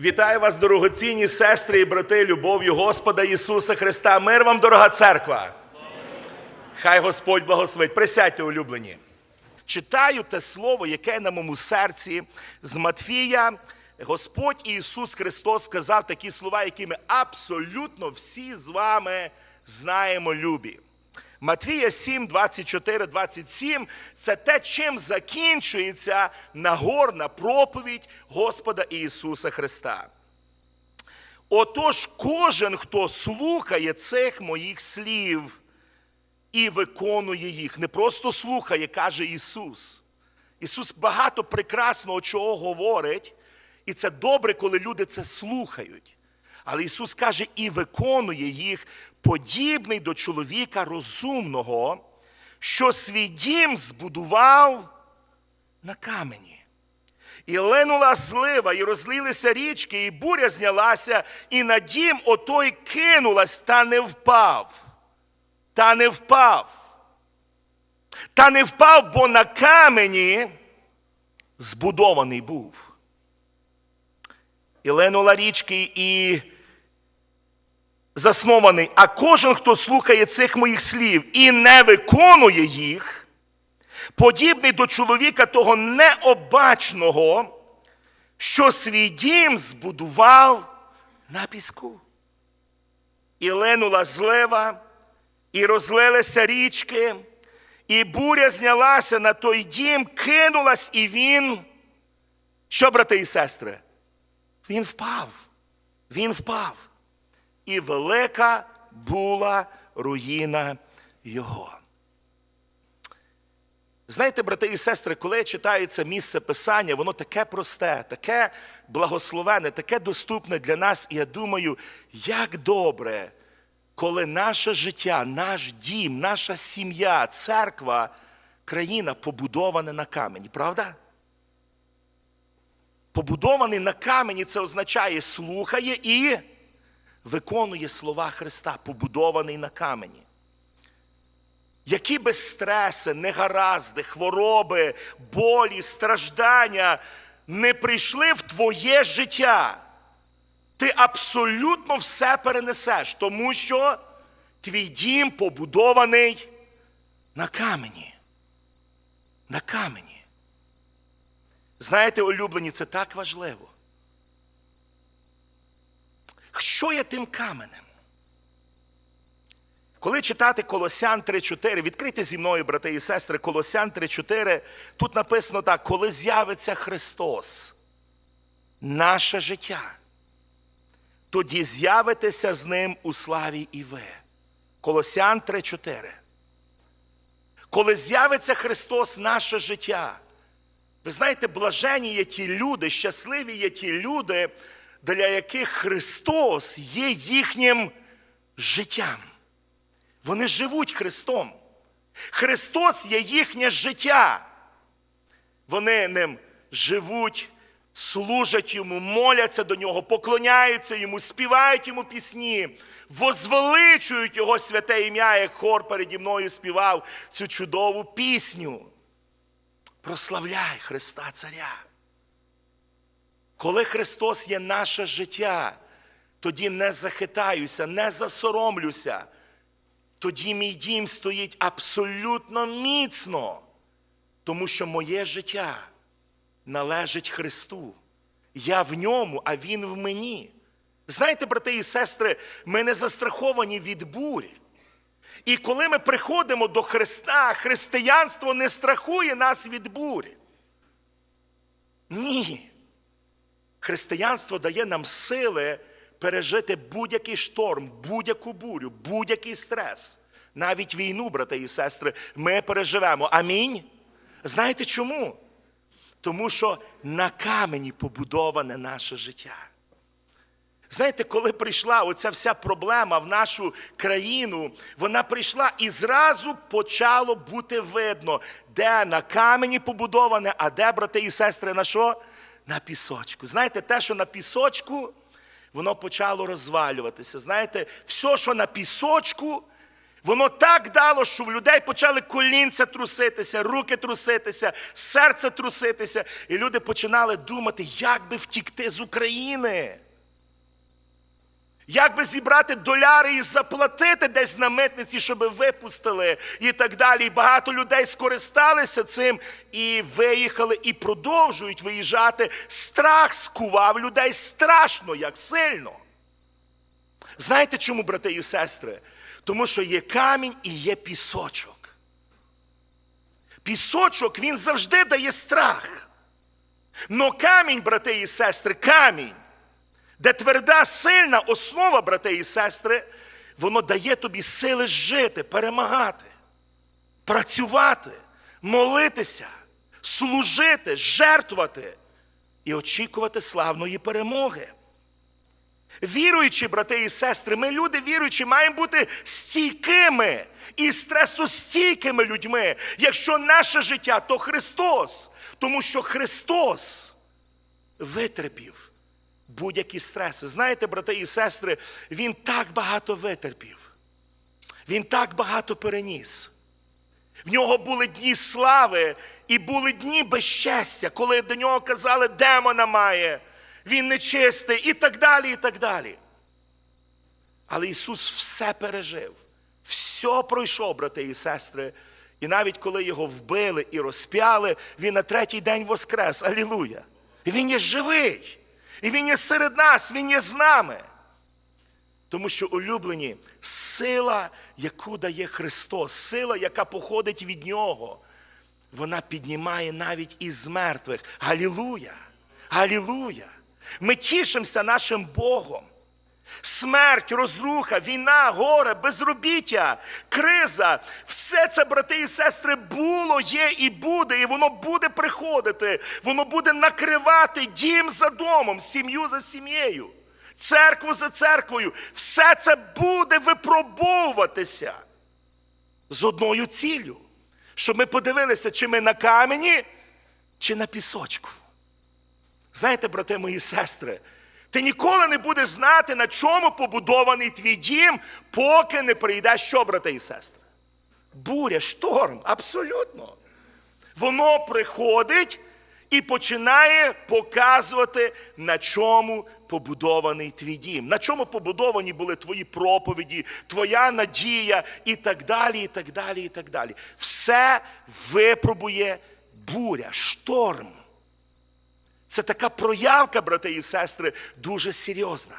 Вітаю вас, дорогоцінні сестри і брати, любов'ю Господа Ісуса Христа. Мир вам, дорога церква. Хай Господь благословить. Присядьте, улюблені. Читаю те слово, яке на моєму серці з Матфія. Господь Ісус Христос сказав такі слова, які ми абсолютно всі з вами знаємо любі. Матвія 7, 24, 27 це те, чим закінчується нагорна проповідь Господа Ісуса Христа. Отож, кожен, хто слухає цих моїх слів і виконує їх, не просто слухає, каже Ісус. Ісус багато прекрасного чого говорить, і це добре, коли люди це слухають. Але Ісус каже, і виконує їх, подібний до чоловіка розумного, що свій дім збудував на камені. І линула злива, і розлилися річки, і буря знялася, і на дім отой кинулась, та не впав. Та не впав. Та не впав, бо на камені збудований був. І линула річки, і заснований. А кожен, хто слухає цих моїх слів і не виконує їх, подібний до чоловіка того необачного, що свій дім збудував на піску. І линула злива, і розлилися річки, і буря знялася на той дім, кинулась, і він. Що, брати і сестри? Він впав. Він впав. І велика була руїна його. Знаєте, брати і сестри, коли читається місце Писання, воно таке просте, таке благословене, таке доступне для нас. І я думаю, як добре, коли наше життя, наш дім, наша сім'я, церква, країна побудована на камені, правда? Побудований на камені це означає слухає і виконує слова Христа, побудований на камені. Які би стреси, негаразди, хвороби, болі, страждання не прийшли в твоє життя, ти абсолютно все перенесеш, тому що твій дім побудований на камені. На камені. Знаєте, улюблені, це так важливо. Що є тим каменем? Коли читати Колосян 3.4, відкрийте зі мною, брати і сестри, Колосян 3.4, тут написано так: коли з'явиться Христос, наше життя, тоді з'явитеся з Ним у славі і ви. Колосян 3.4. Коли з'явиться Христос, наше життя. Ви знаєте, блажені є ті люди, щасливі є ті люди, для яких Христос є їхнім життям. Вони живуть Христом. Христос є їхнє життя. Вони ним живуть, служать йому, моляться до нього, поклоняються йому, співають йому пісні, возвеличують його святе ім'я, як хор переді мною співав цю чудову пісню. Прославляй Христа Царя. Коли Христос є наше життя, тоді не захитаюся, не засоромлюся. Тоді мій дім стоїть абсолютно міцно, тому що моє життя належить Христу. Я в ньому, а Він в мені. Знаєте, брати і сестри, ми не застраховані від бурь. І коли ми приходимо до Христа, християнство не страхує нас від бурь. Ні. Християнство дає нам сили пережити будь-який шторм, будь-яку бурю, будь-який стрес. Навіть війну, брати і сестри, ми переживемо. Амінь. Знаєте чому? Тому що на камені побудоване наше життя. Знаєте, коли прийшла оця вся проблема в нашу країну, вона прийшла і зразу почало бути видно, де на камені побудоване, а де, брати і сестри, на що? На пісочку. Знаєте, те, що на пісочку, воно почало розвалюватися. Знаєте, все, що на пісочку, Воно так дало, що в людей почали колінця труситися, руки труситися, серце труситися. І люди починали думати, як би втікти з України. Як би зібрати доляри і заплатити десь на митниці, щоб випустили і так далі. І багато людей скористалися цим і виїхали, і продовжують виїжджати. Страх скував людей страшно, як сильно. Знаєте чому, брати і сестри? Тому що є камінь і є пісочок. Пісочок він завжди дає страх. Но камінь, брати і сестри, камінь, де тверда, сильна основа, брати і сестри, воно дає тобі сили жити, перемагати, працювати, молитися, служити, жертвувати і очікувати славної перемоги. Віруючі, брати і сестри, ми люди віруючі, маємо бути стійкими і стресостійкими людьми. Якщо наше життя, то Христос. Тому що Христос витерпів будь-які стреси. Знаєте, брати і сестри, Він так багато витерпів. Він так багато переніс. В нього були дні слави і були дні безчестя, коли до нього казали, демона має, він нечистий і так далі, і так далі. Але Ісус все пережив, все пройшов, брати і сестри. І навіть коли його вбили і розп'яли, він на третій день воскрес. Алілуя! І Він є живий. І Він є серед нас, Він є з нами. Тому що улюблені сила, яку дає Христос, сила, яка походить від Нього, вона піднімає навіть із мертвих. Галілуя! Галілуя! Ми тішимося нашим Богом. Смерть, розруха, війна, горе, безробіття, криза все це, брати і сестри, було, є і буде, і воно буде приходити, воно буде накривати дім за домом, сім'ю за сім'єю, церкву за церквою. Все це буде випробовуватися з одною ціллю, щоб ми подивилися, чи ми на камені, чи на пісочку. Знаєте, брати мої сестри, ти ніколи не будеш знати, на чому побудований твій дім, поки не прийде що, брати і сестри? Буря, шторм, абсолютно. Воно приходить і починає показувати, на чому побудований твій дім, на чому побудовані були твої проповіді, твоя надія і так далі, і так далі, і так далі. Все випробує буря, шторм. Це така проявка, брати і сестри, дуже серйозна.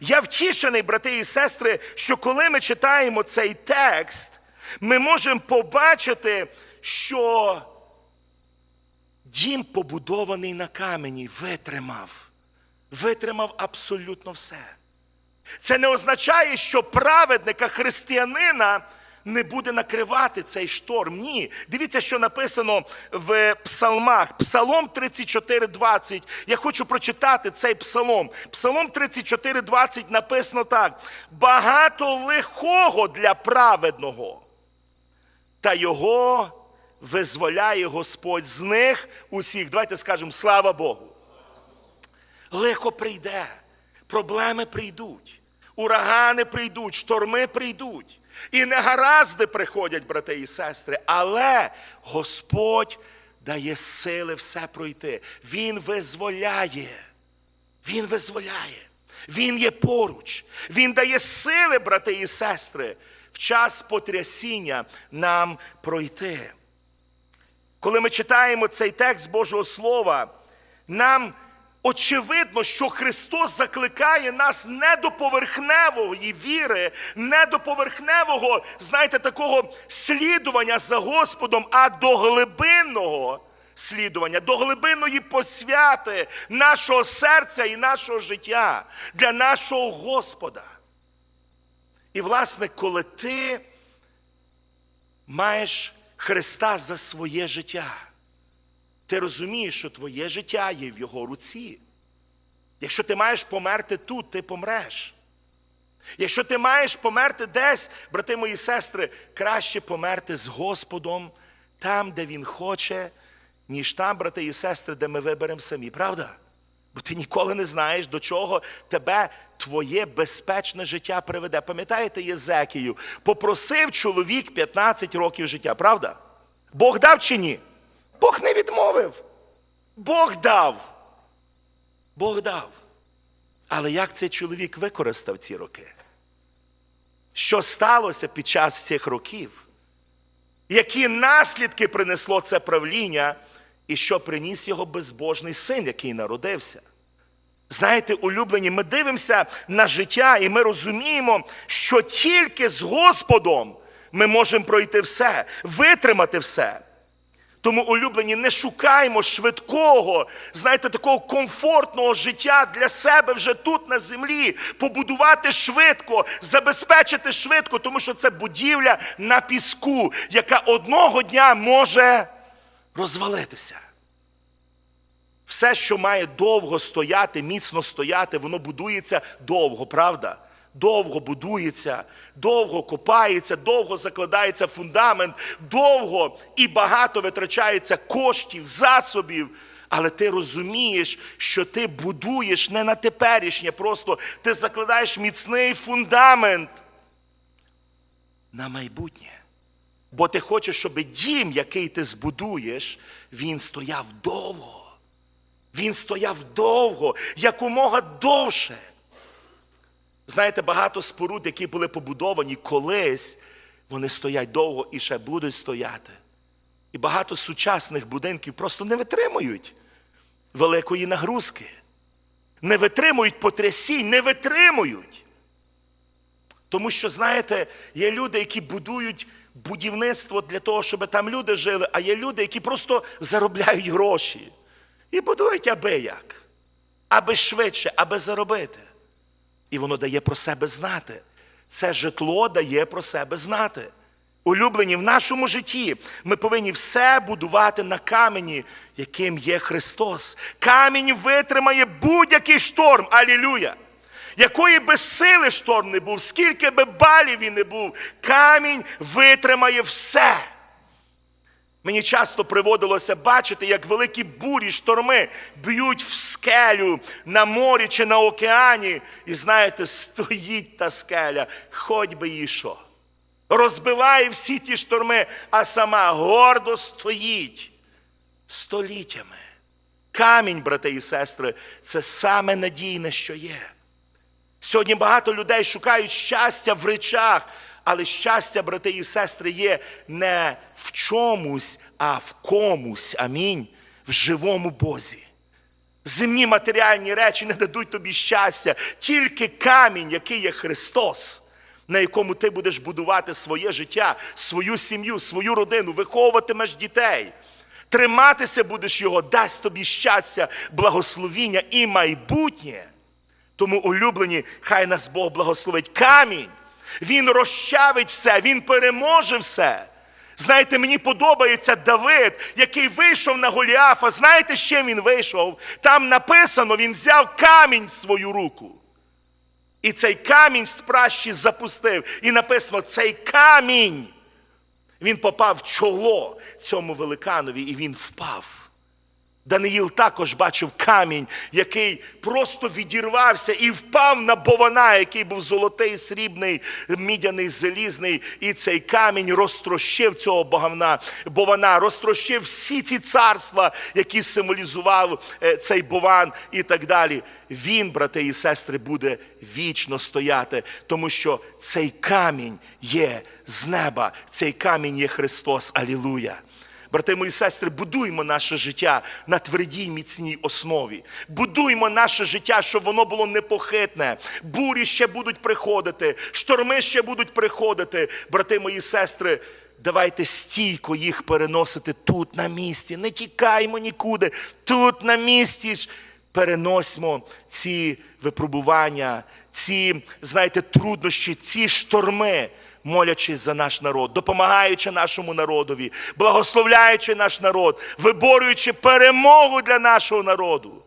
Я втішений, брати і сестри, що коли ми читаємо цей текст, ми можемо побачити, що дім, побудований на камені, витримав. Витримав абсолютно все. Це не означає, що праведника християнина не буде накривати цей шторм. Ні. Дивіться, що написано в псалмах. Псалом 34,20. Я хочу прочитати цей псалом. Псалом 34,20 написано так: багато лихого для праведного, та його визволяє Господь з них усіх. Давайте скажемо слава Богу. Лихо прийде, проблеми прийдуть, урагани прийдуть, шторми прийдуть. І негаразди приходять, брати і сестри, але Господь дає сили все пройти. Він визволяє. Він визволяє. Він є поруч. Він дає сили, брати і сестри, в час потрясіння нам пройти. Коли ми читаємо цей текст Божого Слова, нам очевидно, що Христос закликає нас не до поверхневої віри, не до поверхневого, знаєте, такого слідування за Господом, а до глибинного слідування, до глибинної посвяти нашого серця і нашого життя для нашого Господа. І, власне, коли ти маєш Христа за своє життя, ти розумієш, що твоє життя є в Його руці. Якщо ти маєш померти тут, ти помреш. Якщо ти маєш померти десь, брати мої сестри, краще померти з Господом там, де Він хоче, ніж там, брати і сестри, де ми виберемо самі, правда? Бо ти ніколи не знаєш, до чого тебе твоє безпечне життя приведе. Пам'ятаєте Єзекію? Попросив чоловік 15 років життя, правда? Бог дав чи ні? Бог не відмовив. Бог дав. Бог дав. Але як цей чоловік використав ці роки? Що сталося під час цих років? Які наслідки принесло це правління, і що приніс його безбожний син, який народився? Знаєте, улюблені, ми дивимося на життя, і ми розуміємо, що тільки з Господом ми можемо пройти все, витримати все. Тому, улюблені, не шукаємо швидкого, знаєте, такого комфортного життя для себе вже тут на землі, побудувати швидко, забезпечити швидко, тому що це будівля на піску, яка одного дня може розвалитися. Все, що має довго стояти, міцно стояти, воно будується довго, правда? Довго будується, довго копається, довго закладається фундамент, довго і багато витрачається коштів, засобів. Але ти розумієш, що ти будуєш не на теперішнє, просто ти закладаєш міцний фундамент на майбутнє. Бо ти хочеш, щоб дім, який ти збудуєш, він стояв довго. Він стояв довго, якомога довше. Знаєте, багато споруд, які були побудовані колись, вони стоять довго і ще будуть стояти. І багато сучасних будинків просто не витримують великої нагрузки, не витримують потрясінь, не витримують. Тому що, знаєте, є люди, які будують будівництво для того, щоб там люди жили, а є люди, які просто заробляють гроші. І будують аби як, аби швидше, аби заробити. І воно дає про себе знати. Це житло дає про себе знати. Улюблені в нашому житті ми повинні все будувати на камені, яким є Христос. Камінь витримає будь-який шторм. Алілюя! Якої би сили шторм не був, скільки би балів він не був, камінь витримає все. Мені часто приводилося бачити, як великі бурі, шторми б'ють в скелю на морі чи на океані. І знаєте, стоїть та скеля, хоч би їй що. Розбиває всі ті шторми, а сама гордо стоїть століттями. Камінь, брати і сестри, це саме надійне, що є. Сьогодні багато людей шукають щастя в речах, але щастя, брати і сестри, є не в чомусь, а в комусь. Амінь. В живому Бозі. Земні матеріальні речі не дадуть тобі щастя, тільки камінь, який є Христос, на якому ти будеш будувати своє життя, свою сім'ю, свою родину, виховуватимеш дітей. Триматися будеш його, дасть тобі щастя, благословіння і майбутнє. Тому, улюблені, хай нас Бог благословить. Камінь. Він розчавить все, він переможе все. Знаєте, мені подобається Давид, який вийшов на Голіафа. Знаєте, з чим він вийшов? Там написано, він взяв камінь в свою руку. І цей камінь з пращі запустив. І написано, цей камінь. Він попав в чоло цьому великанові, і він впав. Даниїл також бачив камінь, який просто відірвався і впав на бована, який був золотий, срібний, мідяний, залізний. І цей камінь розтрощив цього богавна, бована, розтрощив всі ці царства, які символізував е, цей бован і так далі. Він, брати і сестри, буде вічно стояти, тому що цей камінь є з неба, цей камінь є Христос. Алілуя! Брати мої сестри, будуймо наше життя на твердій міцній основі. Будуймо наше життя, щоб воно було непохитне. Бурі ще будуть приходити, шторми ще будуть приходити. Брати мої сестри, давайте стійко їх переносити тут на місці. Не тікаймо нікуди. Тут на місці ж переносимо ці випробування, ці, знаєте, труднощі, ці шторми молячись за наш народ, допомагаючи нашому народові, благословляючи наш народ, виборюючи перемогу для нашого народу.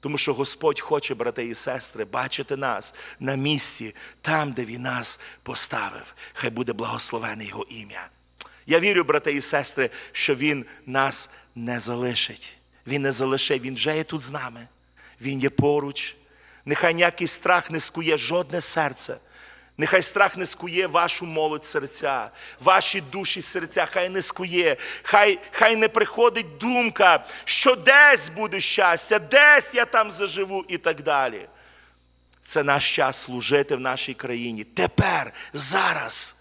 Тому що Господь хоче, брати і сестри, бачити нас на місці, там, де Він нас поставив. Хай буде благословене Його ім'я. Я вірю, брати і сестри, що Він нас не залишить. Він не залишить, Він вже є тут з нами. Він є поруч. Нехай ніякий страх не скує жодне серце. Нехай страх не скує вашу молодь серця, ваші душі серця, хай не скує, хай, хай не приходить думка, що десь буде щастя, десь я там заживу і так далі. Це наш час служити в нашій країні. Тепер, зараз.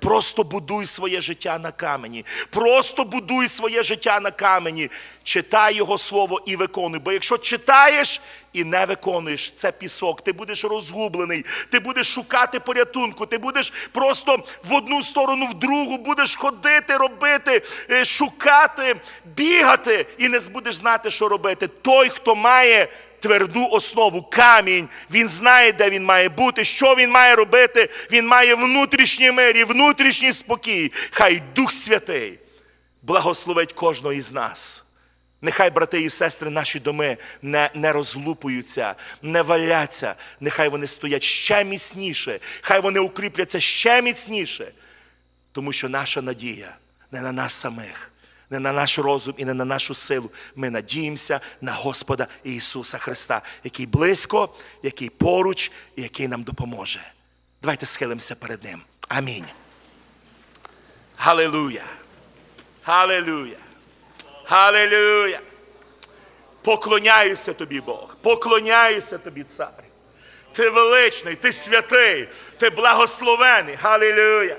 Просто будуй своє життя на камені. Просто будуй своє життя на камені. Читай його слово і виконуй. Бо якщо читаєш і не виконуєш, це пісок. Ти будеш розгублений, ти будеш шукати порятунку, ти будеш просто в одну сторону, в другу, будеш ходити, робити, е, шукати, бігати і не будеш знати, що робити. Той, хто має тверду основу, камінь. Він знає, де він має бути, що він має робити. Він має внутрішній мир і внутрішній спокій. Хай Дух Святий благословить кожного із нас. Нехай, брати і сестри, наші доми не, не розлупуються, не валяться. Нехай вони стоять ще міцніше, хай вони укріпляться ще міцніше. Тому що наша надія не на нас самих, не на наш розум і не на нашу силу. Ми надіємося на Господа Ісуса Христа, який близько, який поруч і який нам допоможе. Давайте схилимося перед Ним. Амінь. Халилуя. Халилуя. Халилуя. Поклоняюся тобі, Бог. Поклоняюся тобі, цар. Ти величний, ти святий, ти благословений. Халилуя.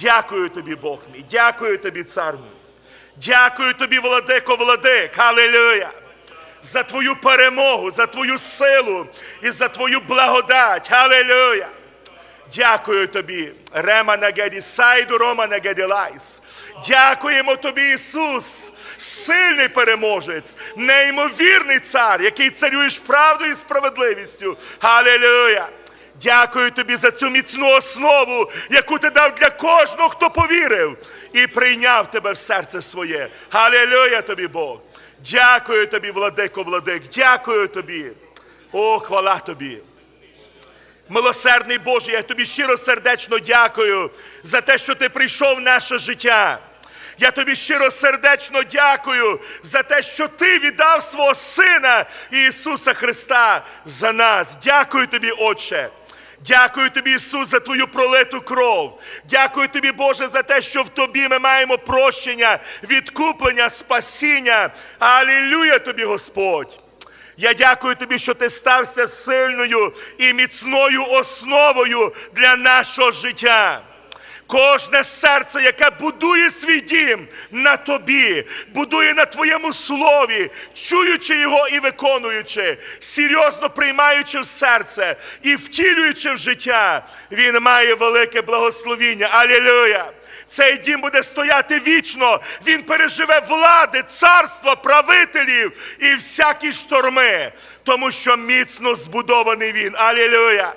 Дякую тобі, Бог мій. Дякую тобі, цар мій. Дякую тобі, владико, владик. Халилуя. За твою перемогу, за твою силу і за твою благодать. Халилуя. Дякую тобі, Рема Нагеді Сайду, Рома Нагеді Лайс. Дякуємо тобі, Ісус, сильний переможець, неймовірний цар, який царюєш правдою і справедливістю. Халилуя! Дякую тобі за цю міцну основу, яку ти дав для кожного, хто повірив і прийняв тебе в серце своє. Халилуя тобі, Бог! Дякую тобі, владико, владик, дякую тобі. О, хвала тобі. Милосердний Боже, я тобі щиро сердечно дякую за те, що ти прийшов в наше життя. Я тобі щиро сердечно дякую за те, що ти віддав свого Сина Ісуса Христа за нас. Дякую тобі, Отче. Дякую тобі, Ісус, за твою пролиту кров. Дякую тобі, Боже, за те, що в тобі ми маємо прощення, відкуплення, спасіння. Алілюя тобі, Господь. Я дякую тобі, що ти стався сильною і міцною основою для нашого життя. Кожне серце, яке будує свій дім на тобі, будує на твоєму слові, чуючи його і виконуючи, серйозно приймаючи в серце і втілюючи в життя, він має велике благословіння. Алілюя! Цей дім буде стояти вічно. Він переживе влади, царства, правителів і всякі шторми, тому що міцно збудований він. Алілюя!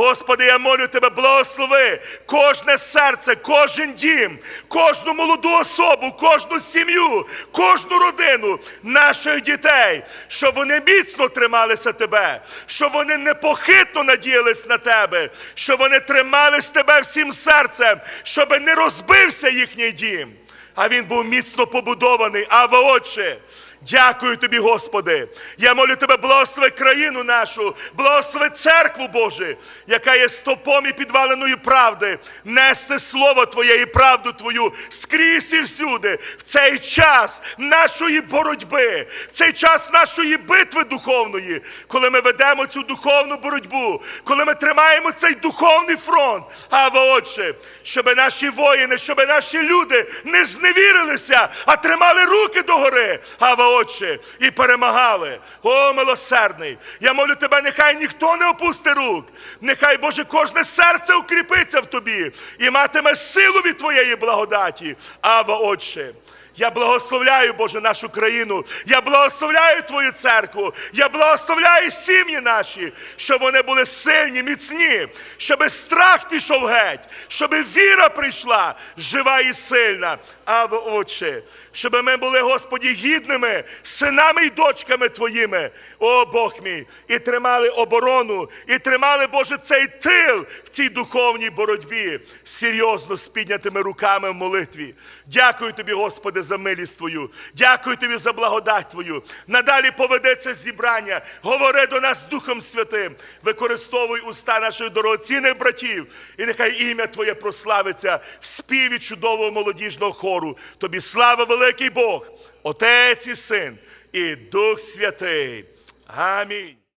Господи, я молю тебе, благослови кожне серце, кожен дім, кожну молоду особу, кожну сім'ю, кожну родину наших дітей, щоб вони міцно трималися тебе, щоб вони непохитно надіялись на тебе, щоб вони тримались тебе всім серцем, щоб не розбився їхній дім, а він був міцно побудований. Ава, Отче, Дякую тобі, Господи. Я молю тебе, благослови країну нашу, благослови церкву Боже, яка є стопом і підваленою правди, нести слово Твоє і правду Твою скрізь і всюди, в цей час нашої боротьби, в цей час нашої битви духовної, коли ми ведемо цю духовну боротьбу, коли ми тримаємо цей духовний фронт. Ава, Отче, щоб наші воїни, щоб наші люди не зневірилися, а тримали руки догори. Ава, Отче, і перемагали. О, милосердний! Я молю тебе, нехай ніхто не опусти рук. Нехай, Боже, кожне серце укріпиться в тобі і матиме силу від Твоєї благодаті. Ава, Отче. Я благословляю, Боже, нашу країну. Я благословляю Твою церкву. Я благословляю сім'ї наші, щоб вони були сильні, міцні, щоб страх пішов геть, щоб віра прийшла, жива і сильна. Аве, Отче, щоб ми були, Господі, гідними синами і дочками Твоїми, о Бог мій, і тримали оборону, і тримали, Боже, цей тил в цій духовній боротьбі серйозно з піднятими руками в молитві. Дякую тобі, Господи, Господи, за милість Твою. Дякую Тобі за благодать Твою. Надалі поведеться зібрання. Говори до нас Духом Святим. Використовуй уста наших дорогоцінних братів. І нехай ім'я Твоє прославиться в співі чудового молодіжного хору. Тобі слава, великий Бог, Отець і Син і Дух Святий. Амінь.